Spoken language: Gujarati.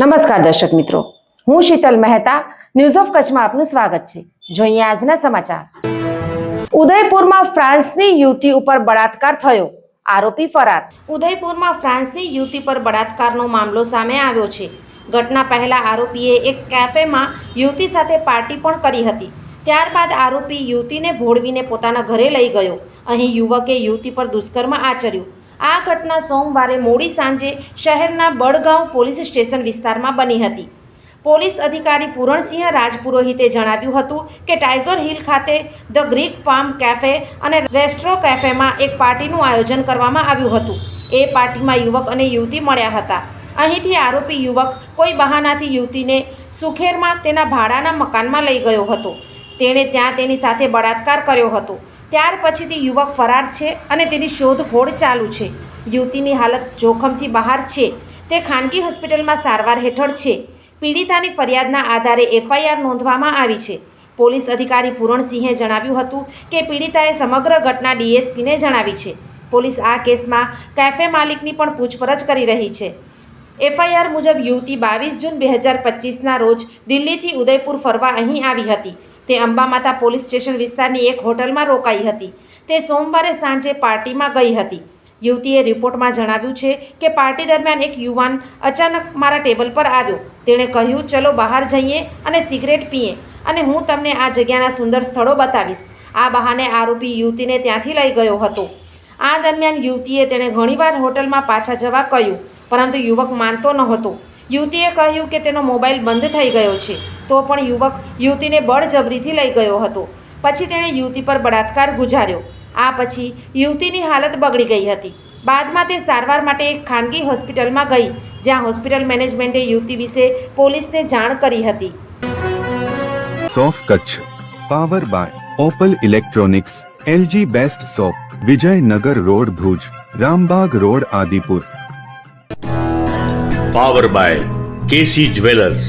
નમસ્કાર દર્શક મિત્રો. હું શીતલ મહેતા ન્યૂઝ ઓફ કચ્છમાં આપનું સ્વાગત છે. જોઈએ આજના સમાચાર. ઉદયપુરમાં ફ્રાન્સની યુવતી ઉપર બળાત્કાર થયો. આરોપી ફરાર. ઉદયપુરમાં ફ્રાન્સની યુવતી પર બળાત્કારનો મામલો સામે આવ્યો છે. ઘટના પહેલા આરોપીએ એક કેફેમાં યુવતી સાથે પાર્ટી પણ કરી હતી. ત્યારબાદ આરોપી યુવતીને ભોળવીને પોતાના ઘરે લઈ ગયો. અહીં યુવકે યુવતી પર દુષ્કર્મ આચર્યું. આ ઘટના સોમવારે મોડી સાંજે શહેરના બડગાંવ પોલીસ સ્ટેશન વિસ્તારમાં બની હતી. પોલીસ અધિકારી પૂરણસિંહ રાજપુરોહિતે જણાવ્યું હતું કે ટાઈગર હિલ ખાતે ધ ગ્રીક ફાર્મ કેફે અને રેસ્ટ્રો કેફેમાં એક પાર્ટીનું આયોજન કરવામાં આવ્યું હતું. એ પાર્ટીમાં યુવક અને યુવતી મળ્યા હતા. અહીંથી આરોપી યુવક કોઈ બહાનાથી યુવતીને સુખેરમાં તેના ભાડાના મકાનમાં લઈ ગયો હતો. તેણે ત્યાં તેની સાથે બળાત્કાર કર્યો હતો. ત્યાર પછીથી યુવક ફરાર છે અને તેની શોધખોળ ચાલુ છે. યુવતીની હાલત જોખમથી બહાર છે. તે ખાનગી હોસ્પિટલમાં સારવાર હેઠળ છે. પીડિતાની ફરિયાદના આધારે એફઆઈઆર નોંધવામાં આવી છે. પોલીસ અધિકારી પૂરણસિંહે જણાવ્યું હતું કે પીડિતાએ સમગ્ર ઘટના ડીએસપીને જણાવી છે. પોલીસ આ કેસમાં કેફે માલિકની પણ પૂછપરછ કરી રહી છે. એફઆઈઆર મુજબ યુવતી બાવીસ જૂન બે હજાર પચીસના રોજ દિલ્હીથી ઉદયપુર ફરવા અહીં આવી હતી. તે અંબામાતા પોલીસ સ્ટેશન વિસ્તારની એક હોટલમાં રોકાઈ હતી. તે સોમવારે સાંજે પાર્ટીમાં ગઈ હતી. યુવતીએ રિપોર્ટમાં જણાવ્યું છે કે પાર્ટી દરમિયાન એક યુવાન અચાનક મારા ટેબલ પર આવ્યો. તેણે કહ્યું, ચલો બહાર જઈએ અને સિગરેટ પીએ અને હું તમને આ જગ્યાના સુંદર સ્થળો બતાવીશ. આ બહાને આરોપી યુવતીને ત્યાંથી લઈ ગયો હતો. આ દરમિયાન યુવતીએ તેણે ઘણીવાર હોટલમાં પાછા જવા કહ્યું, પરંતુ યુવક માનતો નહોતો. યુવતીએ કહ્યું કે તેનો મોબાઈલ બંધ થઈ ગયો છે. તો પણ યુવક યુવતીને બળજબરીથી લઈ ગયો હતો. પછી તેણે યુવતી પર બળાત્કાર ગુજાર્યો. આ પછી યુવતીની હાલત બગડી ગઈ હતી. બાદમાં તે સારવાર માટે એક ખાનગી હોસ્પિટલમાં ગઈ જ્યાં હોસ્પિટલ મેનેજમેન્ટે યુવતી વિશે પોલીસને જાણ કરી હતી. સોફ Kutch power by Opal electronics LG best shop Vijaynagar road Bhuj Rambag road Adipur. Power by KC jewellers.